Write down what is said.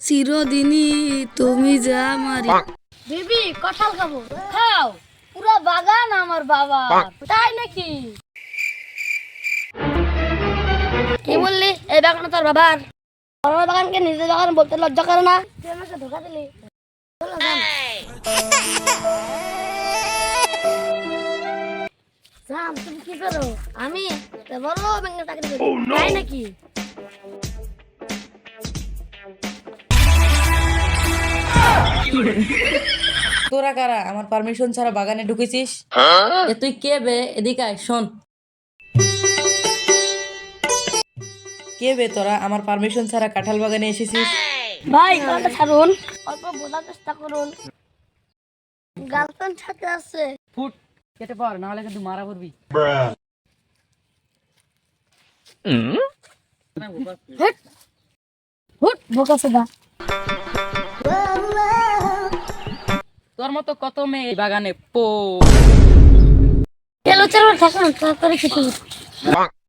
চিরদিনই তুমি যা আমারি বেবি, কাঁঠাল খাব। খাও। পুরো বাগান আমার বাবা তাই নাকি? কি বললি? এই বাগান তোর বাবার। আমার বাগানকে নিজের বাগান বলতে লজ্জা করে না? তুই ধোকা দিলি? তুমি কি করো? আমি বড় ব্যাংকে চাকরি করি তাই নাকি? তোরা কারা? আমার পারমিশন ছাড়া বাগানে ঢুকেছিস? এ তুই কে বে? এদিকে আয় শোন। কে বে তোরা? আমার পারমিশন ছাড়া কাঁঠাল বাগানে এসেছিস? ভাই গলাটা ছাড়ুন। অল্প বোঝার চেষ্টা করুন। গার্লফ্রেন্ড সাথে আছে। ফুট কেটে পর নাহলে কিন্তু মারা পড়বি। হুট বোকা সেদা। তোর মতো কত মেয়ে বাগানে? পো। চলো চলো থাকুন তাড়াতাড়ি কিছু